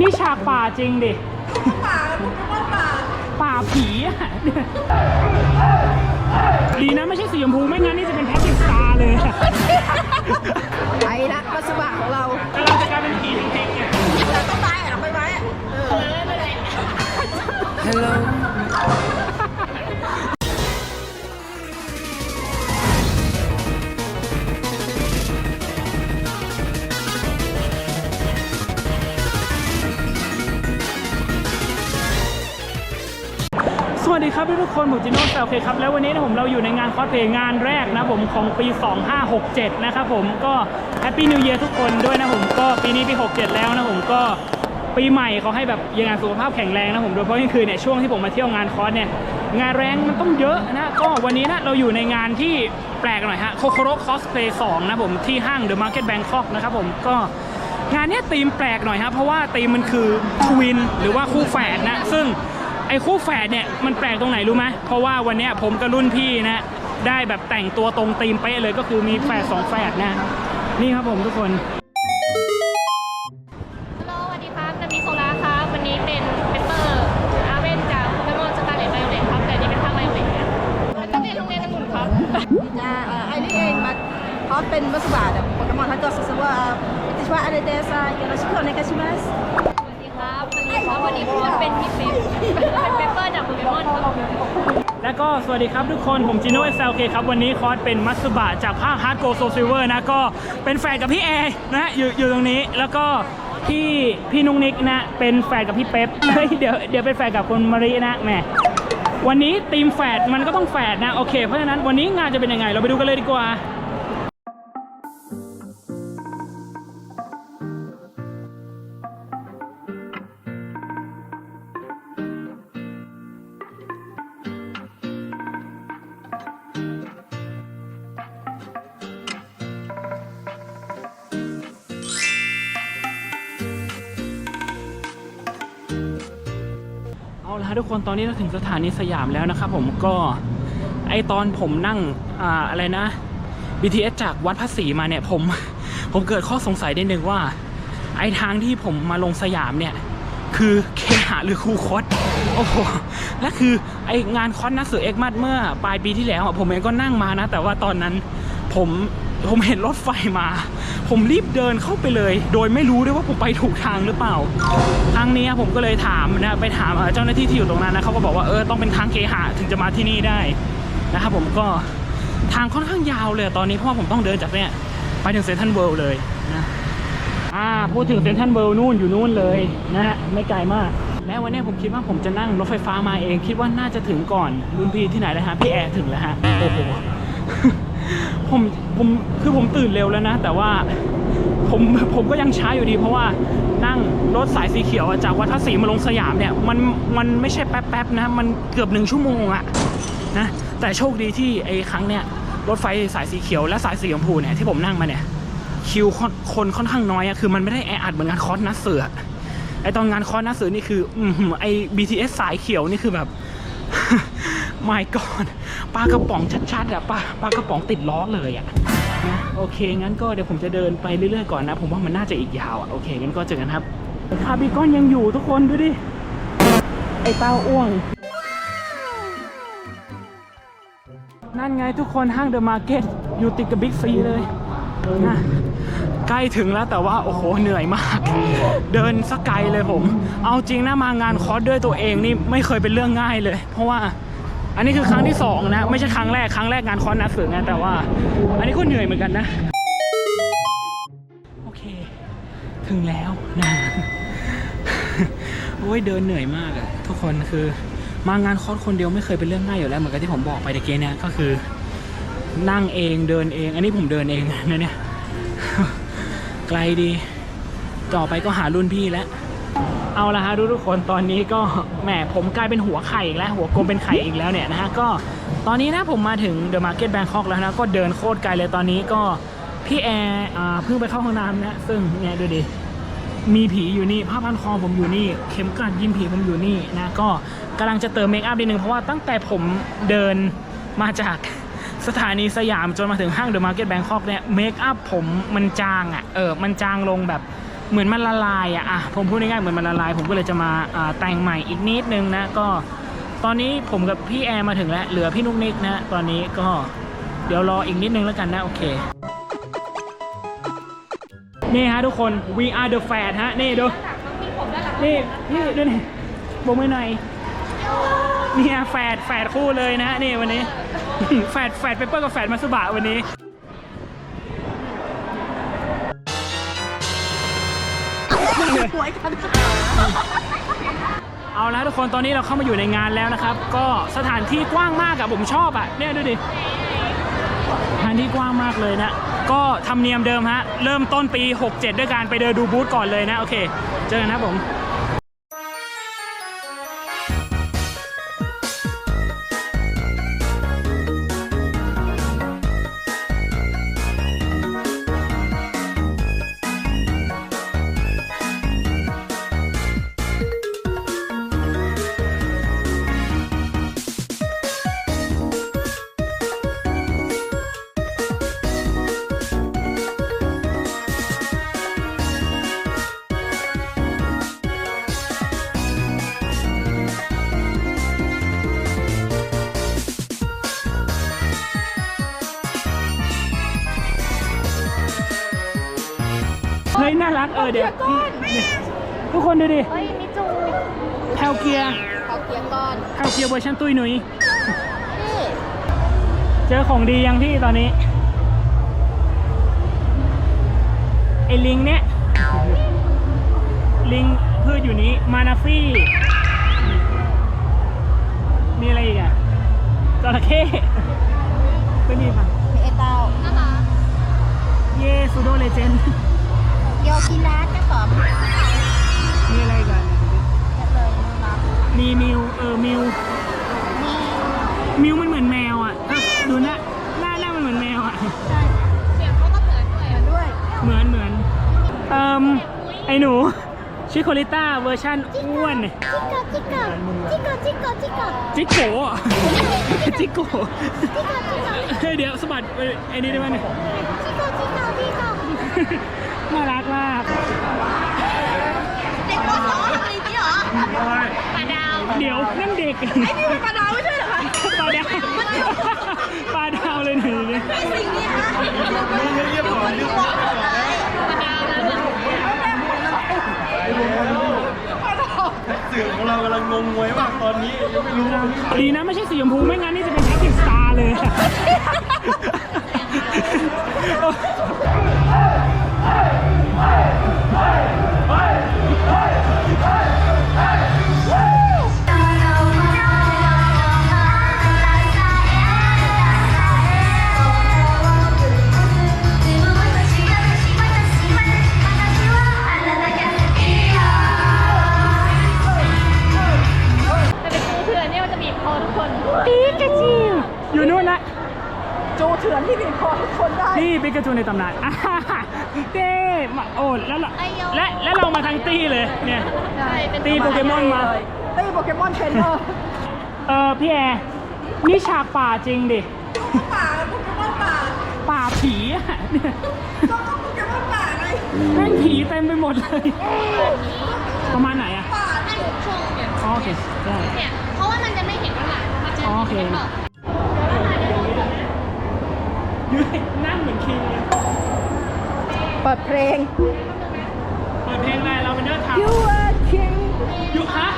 นี่ฉากป่าจริงดิ ป่าโปเกมอนป่าป่าผีอะดีนะไม่ใช่สีชมพูไม่งั้นนี่จะเป็นแพทริกสตาร์เลยอะไปละมัสบะของเราแล้วเราจะกลายเป็นผีจริงๆเนี่ยเราต้องตายอะไปไว้อะเออส วัสดีครับทุกคนผมจิโน่แซลเคครับแล้ววันนี้นะผมเราอยู่ในงานคอสเพลย์งานแรกนะผมของปี 2567 นะครับผมก็แฮปปี้นิว e ย r ทุกคนด้วยนะผมก็ปีนี้ปี 67 แล้วนะผมก็ปีใหม่เขาให้แบบยังไงสุขภาพแข็งแรงนะผมโดยเฉพาะยิ่คือเนี่ยช่วงที่ผมมาเที่ยวงานคอสเนี่ยงานแรงมันต้องเยอะนะก็วันนี้นะเราอยู่ในงานที่แปลกหน่อยฮะโคโคโรคอสเพลย์2นะผมที่ห้างเดอะมาร์เก็ตแบงคอกนะครับผมก็งานเนี้ยธีมแปลกหน่อยครับเพราะว่าธีมมันคือทวินหรือว่าคู่แฝดนะซึ่ง อ้คู่แฝดเนี่ยมันแปลกตรงไหนรู้ไหมเพราะว่าวันเนี้ยผมกับรุ่นพี่นะได้แบบแต่งตัวตรงธีมเป๊ะเลยก็คือมีแฝดสองแฝดนะนี่ครับผมทุกคน ฮัลโหลสวัสดีครับนามิโซล่าครับ วันนี้เป็นเปเปอร์อาเวนจากโปเกมอนสตาร์เลตไบโอเลตครับ แต่อันนี่เป็นภาคไบโอเลตนะนักเรียนโรงเรียนองุ่นครับ จะเอ่อไอ้นี่เองมาเขาเป็นมัสบะแบบโปเกมอนฮัตโตสซว่าติชว่าอะไรเดซ่าよろしくお願いします ครับวันนี้ครับวันนี้ผมเป็นพี่เป๊ปเป็นเปเปอร์จากโปเกมอนครับแล้วก็สวัสดีครับทุกคน ผมจิโน่เอสเครับวันนี้คอร์สเป็นมัตสึบะจากภาคฮาร์ดโกลโซซิเวอร์นะก็เป็นแฝดกับพี่แอร์นะอยู่อยู่ตรงนี้แล้วก็พี่พี่นุ้งนิกนะเป็นแฝดกับพี่เป๊ปเฮ้ยเดี๋ยวเดี๋ยวเป็นแฝดกับคุณมารีนะแหมวันนี้ทีมแฝดมันก็ต้องแฝดนะโอเคเพราะฉะนั้นวันนี้งานจะเป็นยังไง เราไปดูกันเลยดีกว่า ทุกคนตอนนี้เราถึงสถานีสยามแล้วนะครับผมก็ไอตอนผมนั่งอ่าอะไรนะ BTS จากวัดพระศรีมาเนี่ยผมผมเกิดข้อสงสัยได้หนึ่งว่า ไอทางที่ผมมาลงสยามเนี่ย คือเคหะหรือคูคตโอ้โหและคือไองานคอนนักสือเอ็กมัดเมื่อปลายปีที่แล้วผมเองก็นั่งมานะ แต่ว่าตอนนั้นผม ผมเห็นรถไฟมา ผมรีบเดินเข้าไปเลย โดยไม่รู้ด้วยว่าผมไปถูกทางหรือเปล่าครั้งนี้ผมก็เลยถามนะไปถามเจ้าหน้าที่ที่อยู่ตรงนั้นนะเขาก็บอกว่าเออต้องเป็นทางเคหะถึงจะมาที่นี่ได้นะครับผมก็ทางค่อนข้างยาวเลยตอนนี้เพราะว่าผมต้องเดินจากเนี่ยไปถึงเซนทรัลเวิลด์เลยนะอ่าพูดถึงเซนทรัลเวิลด์นู่นอยู่นู่นเลยนะฮะไม่ไกลมากและวันนี้ผมคิดว่าผมจะนั่งรถไฟฟ้ามาเอง คิดว่าน่าจะถึงก่อนรุ่นพี่ที่ไหนนะฮะพี่แอร์ถึงแล้วฮะโอ้โห ผมผมคือผมตื่นเร็วแล้วนะ แต่ว่าผมผมก็ยังช้าอยู่ดี เพราะว่านั่งรถสายสีเขียวจากวัดพระศรีมาลงสยามเนี่ยมันมันไม่ใช่แป๊บๆนะมันเกือบหนึ่งชั่วโมงอะนะแต่โชคดีที่ไอ้ครั้งเนี่ยรถไฟสายสีเขียวและสายสีชมพูเนี่ยที่ผมนั่งมาเนี่ยคิวคนคนค่อนข้างน้อยอะคือมันไม่ได้แออัดเหมือนงานคอสนัดเสือไอตอนงานคอสนัดเสือนี่คืออือหือไอ BTS สายเขียวนี่คือแบบ ไม่ก่อนปลากระป๋องชัดๆอะปลาปลากระป๋องติดล้อเลยอะนะโอเค งั้นก็เดี๋ยวผมจะเดินไปเรื่อยๆก่อนนะ ผมว่ามันน่าจะอีกยาวอะโอเคงั้นก็เจอกันครับคาร์บิคอนยังอยู่ทุกคนดูดิไอเต้าอ้วง นั่นไงทุกคนห้างเดอะมาร์เก็ตอยู่ติดกับบิ๊กซีเลยนะใกล้ถึงแล้วแต่ว่า โอ้โห เหนื่อยมาก เดินสักไกลเลยผม เอาจริงนะมางานคอร์สด้วยตัวเองนี่ไม่เคยเป็นเรื่องง่ายเลย เพราะว่า อันนี้คือครั้งที่สองนะไม่ใช่ครั้งแรกครั้งแรกงานคอร์สนัดสือไงแต่ว่า อันนี้ก็เหนื่อยเหมือนกันนะ โอเค ถึงแล้วนะโอ้ยเดินเหนื่อยมากอะทุกคนคือมางานคอร์สคนเดียวไม่เคยเป็นเรื่องง่ายอยู่แล้วเหมือนกับที่ผมบอกไปตะเกียเนี่ยก็คือนั่งเองเดินเอง อันนี้ผมเดินเองนะเนี่ยไกลดี ต่อไปก็หารุ่นพี่แล้ว เอาละฮะทุกๆคนตอนนี้ก็แหมผมกลายเป็นหัวไข่อีกแล้ว หัวกลมเป็นไข่อีกแล้วเนี่ยนะฮะก็ตอนนี้นะผมมาถึงเดอะมาร์เก็ตแบงคอกแล้วนะก็เดินโคตรไกลเลยตอนนี้ก็พี่แอร์เพิ่งไปเข้าห้องน้ำนะซึ่งเนี่ยดูดิมีผีอยู่นี่ผ้าพันคอผมอยู่นี่ เข็มกลัดยิ้มผีผมอยู่นี่นะก็กำลังจะเติมเมคอัพนิดนึงเพราะว่าตั้งแต่ผมเดินมาจากสถานีสยามจนมาถึงห้างเดอะมาร์เก็ตแบงคอกเนี่ยเมคอัพผมมันจางอะ่ะเออมันจางลงแบบ เหมือนมันละลายอะอะผมพูดง่ายๆเหมือนมันละลาย ผมก็เลยจะมาแต่งใหม่อีกนิดนึงนะก็ตอนนี้ผมกับพี่แอร์มาถึงแล้ว เหลือพี่นุกนิกนะตอนนี้ก็เดี๋ยวรออีกนิดนึงแล้วกันนะ โอเค นี่ฮะทุกคน we are the fat ฮะ นี่ดูมีผมด้านหลังนี่พี่ดูนี่บมือหน่อยนี่แฝดแฝดคู่เลยนะนี่วันนี้แฝดแฝดเปเปอร์กับแฝดมาสุบะวันนี้ หวยกัน เอาละทุกคนตอนนี้เราเข้ามาอยู่ในงานแล้วนะครับ ก็สถานที่กว้างมากอะผมชอบอะเนี่ยดูดิสถานที่กว้างมากเลยนะ ก็ทำเนียมเดิมฮะ เริ่มต้นปี 67 ด้วยการไปเดินดูบูธก่อนเลยนะ โอเค เจอกันนะผม เฮ้ยน่ารักเออเดี๋ยวพี่ทุกคนดูดิเฮ้ยมิจูแพลเกียร์เขาเกียร์ก่อนแพลเกียร์เวอร์ชันตุ้ยหนุยนี่เจอของดียังพี่ตอนนี้ไอ้ลิงเนี่ยลิงพืชอยู่นี้มานาฟี่มีอะไรอีกอะจระเข้ก็นี่ป่ะมีไอเต้าน่ารักเยซูโดเลเจน โยกินาเจ้าของมีอะไรอีกันเยอะเลยน่ารักมีมิวเออมิวมีมิวมันเหมือนแมวอะอะดูหน้าหน้าหน้ามันเหมือนแมวอะ ใช่เสียงเขาก็เหมือนด้วยเหมือนด้วย เหมือนเหมือนเอ่มไอ้หนูชิโคลิต้าเวอร์ชันอ้วน จิกโกจิกโกจิกโกจิกโกจิกโกจิโกะอะจิโกะจิกโกจิกโกเฮ้ยเดี๋ยวสะบัดเอ้ยไอ้นี่ได้ไหมเนี่ยจิกโกจิกโกจิกโก น่ารักมากเด็กป .2 ทำอะไรนี่เหรอปลาดาวเดี๋ยวนั่นเด็กไอ้นี่เป็นปลาดาวไม่ใช่เหรอคะปลาดาวปลาดาวเลยหนูนี่ไอ้สิ่งนี้ฮะปลาดาวแล้วเนี่ยสื่อของเรากำลังงงงวยมากตอนนี้ยังไม่รู้ดีนะไม่ใช่สีชมพูไม่งั้นนี่จะเป็นแท็กติสตาร์เลย เถื่อนที่มีพอทุกคนได้นี่ปิกาจูในตำนานอ่าฮ่าฮ่าเต้มาโอ้แล้วเราและและเรามาทางตี้เลยเนี่ย ใช่เป็นตีโปเกมอนมา ตีโปเกมอนเทรนเนอร์เออพี่แอร์นี่ฉากป่าจริงดิ ป่าโปเกมอนป่าป่าผีอะเนี่ยก็ก็โปเกมอนป่าไงแม่งผีเต็มไปหมดเลย ประมาณไหนอะป่าให้ทุกช่วงเนี่ยอ๋อโอเคได้ เนี่ยเพราะว่ามันจะไม่เห็นข้างหลังมันจะอ๋อโอเคเป็นแบบ ยื นนั่งเหมือนคิงเลยเปิดเพลง เปิดเพลงอะไรเราเป็นเนื้อทาง You are king อยู่ฮะ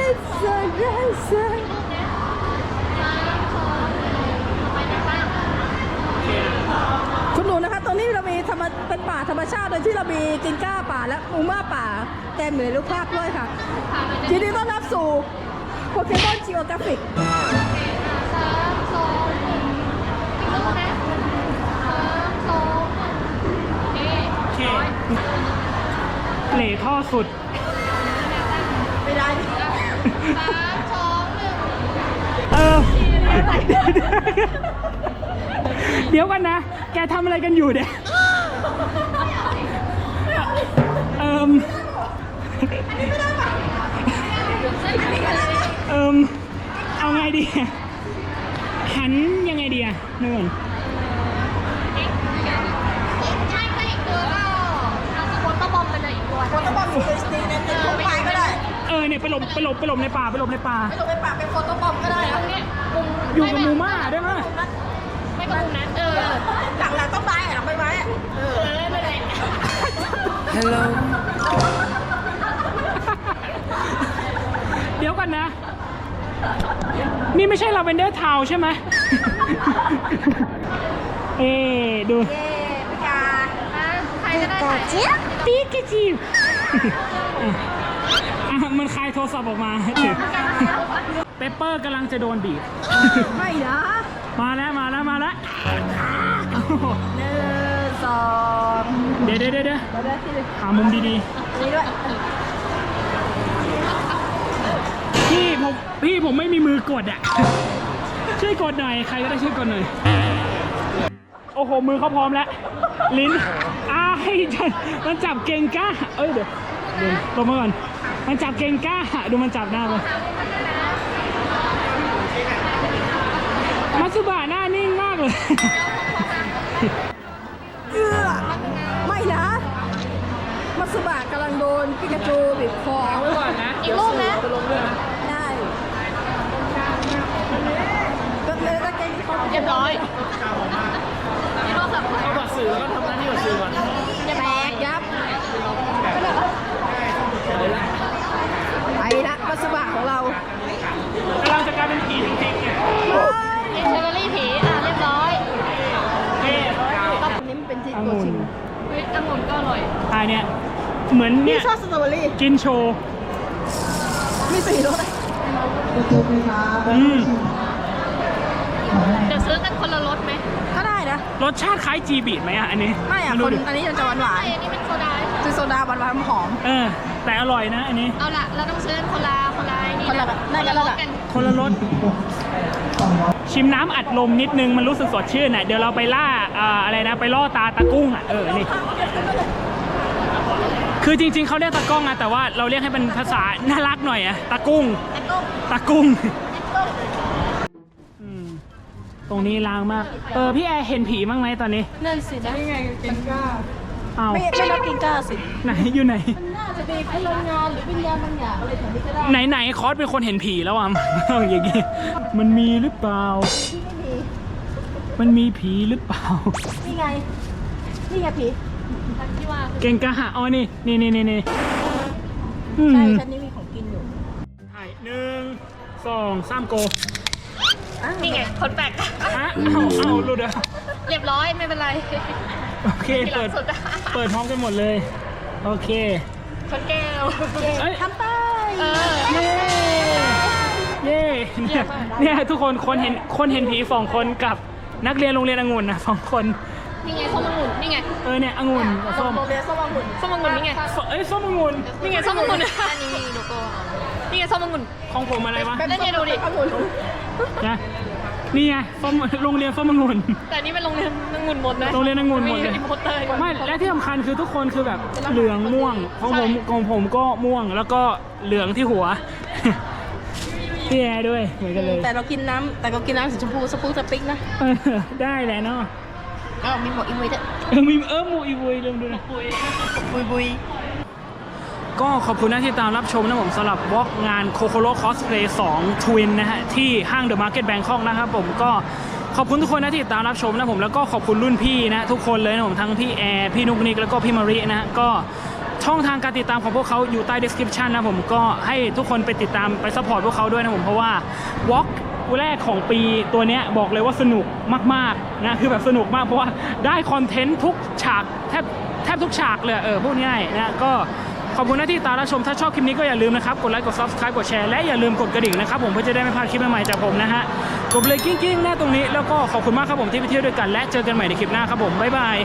Listen listen คุณหนูนะคะ ตรงนี้เรามีธรรมเป็นป่าธรรมชาติโดยที่เรามีจิงก้าป่าและอูม่าป่าแต้มอยู่ในรูปภาพด้วยค่ะยินดีต้อนรับสู่โปเกมอนจีโอกราฟิก สามสองหนึ่งอีกรูปนะสามสองหนึ่ง เหล่ท่อสุด ไม่ได้สามสองหนึ่งเออ เดี๋ยวกันนะ แกทำอะไรกันอยู่เนี่ยเอิมเอิมเอาไงดี หันยังไงดีอะนู่น ใช่ก็อีกตัวก็เอาสะกด เนี่ยไปหลบไปหลบไปหลบในป่าไปหลบในป่า ไม่ต้องไปปากเป็นโฟโต้บอมก็ได้ตรนะงเนี้ยมุมอยู่กับหมูม่าได้ไหมไม่ก็มุมนั้นเออหลังหลังต้องไม้อะหลังใบไม้อะเออเออไม่เป็นไรเดี๋ยวกันนะ นี่ไม่ใช่ลาเวนเดอร์ทาวใช่ไหม เอ๊ดู เย้พี่กาอะใครก็ได้ถ่ายเจี๊ยบปีกจิว อะมันคลายโทรศัพท์ออกมาเปปเปอร์กำลังจะโดนบีบ ไม่นะมาแล้วมาแล้วมาแล้วหนึ่งสองเดี๋ยวเดี๋ยวเดี๋ยวเดี๋ยวแล้วได้ที่หามุมดีนี่ด้วยๆ พี่ผมพี่ผมไม่มีมือกดอะ ช่วยกดหน่อย ใครก็ได้ช่วยกดหน่อย โอ้โห มือเขาพร้อมแล้ว ลิ้นอ้ายจันมันจับเก่งกล้า เอ้ยเดี๋ยวเดี๋ยวตบมาก่อน มันจับเก่งกล้า ดูมันจับหน้าไป เนี่ยเหมือนพี่เนี่ยชอบสตรอเบอรี่ กินโชว์ มีสีรสอะอืม เดี๋ยวซื้อกันคนละรสไหมก็ได้นะ รสชาติคล้ายจีบีดไหมอะ อันนี้ไม่อะรู้คนดิอันนี้จะหวานหวาใช่นอันนี้เป็นโซดาๆคือโซดาหวานหวานๆหอม เออ แต่อร่อยนะ อันนี้ เอาละเราต้องซื้อกันคนละคนละไอ้นี่คนละนะน่าจะละรสกันคนละรสชิมน้ำอัดลมนิดนึงมันรู้สึกสดชื่นอะ เดี๋ยวเราไปล่าอ่าอะไรนะ ไปล่อตาตะกุ้งอะ เออ นี่ คือจริง ๆเขาเรียกตะก้องอะแต่ว่าเราเรียกให้เป็นภาษาน่ารักหน่อยอะตะกุ้งตะกุ้งอืมตรงนี้ล้างมาก เออพี่แอร์เห็นผีบ้างไหมตอนนี้นั่นสินะอ้าวไม่ไม่รับกินก้าสิไหนอยู่ไหน น่าจะเป็นพลังงานหรือวิญญาณบางอย่างอะไรแถวนี้ก็ได้ไหนไหนคอสเป็นคนเห็นผีแล้วอะต้องอย่างงี้มันมีหรือเปล่าที่ไม่มีมันมีผีหรือเปล่า นี่ไง นี่ไงผี ที่ว่าเก่งกะหะอ๋อนี่นี่นี่นี่นี่อืมใช่ฉันนี่มีของกินอยู่ถ่ายหนึ่งสองสามโกนี่ไงคนแปลกอะเอาเอาหลุดอะเรียบร้อยไม่เป็นไรโอเคที่หลัเปิงดสุดอะเปิดพร้อมกันหมดเลย โอเค คนแก้วเอ้ย ทำไปเออ เย้เย้เนี่ยเนี่ยทุกคนคนเห็นคนเห็นผีสองคนกับนักเรียนโรงเรียนองุ่นนะสองคน นี่ไงส้มองุ่นนี่ไงเออเนี่ยองุ่นกับส้มโมเบสส้มองุ่นส้มองุ่นนี่ไงเอ้ยส้มองุ่นนี่ไงส้มองุ่นอันนี้มีโลโก้นี่ไงส้มองุ่นของผมอะไรวะแล้วเนี่ยดูดิองุ่นนะนี่ไงส้มโรงเรียนส้มองุ่นแต่อันนี่เป็นโรงเรียนองุ่นหมดนะโรงเรียนองุ่นหมดเลยอิมโพเตอร์ไม่และที่สำคัญคือทุกคนคือแบบเหลืองม่วงของผมของผมก็ม่วงแล้วก็เหลืองที่หัวพี่แอร์ด้วยเหมือนกันเลยแต่เรากินน้ำแต่เรากินน้ำสีชมพูสปูสปิกนะเออได้แหละเนาะ ก็มีหมวกอีเวยด้วยเออมีเออหมูอีวุยลืมดูนะ บุยบุยก็ขอบคุณนะที่ตามรับชมนะผมสำหรับวอล์กงานโคโคโ o คอสเพลย์2 Twin นะฮะ ที่ห้างเดอะมาร์เก็ตแบงคอกนะครับผมก็ขอบคุณทุกคนนะที่ตามรับชมนะผมแล้วก็ขอบคุณรุ่นพี่นะทุกคนเลยนะผมทั้งพี่แอร์พี่นุกนิกแล้วก็พี่มารินะฮะก็ช่องทางการติดตามของพวกเขาอยู่ใต้ description นะผมก็ให้ทุกคนไปติดตามไปซัพพอร์ตพวกเขาด้วยนะผมเพราะว่าวอล์ก แรกของปีตัวนี้บอกเลยว่าสนุกมากๆนะคือแบบสนุกมากเพราะว่าได้คอนเทนต์ทุกฉากแทบแทบทุกฉากเลยเออพูดง่ายนะก็ขอบคุณนะที่ตามรับชม ถ้าชอบคลิปนี้ก็อย่าลืมนะครับ กดไลค์ กด subscribe กดแชร์ และอย่าลืมกดกระดิ่งนะครับผมเพื่อจะได้ไม่พลาดคลิปใหม่ๆจากผมนะฮะ กดเลยกิ้งๆหน้าตรงนี้แล้วก็ขอบคุณมากครับผมที่ไปเที่ยวด้วยกันและเจอกันใหม่ในคลิปหน้าครับผม บ๊ายบาย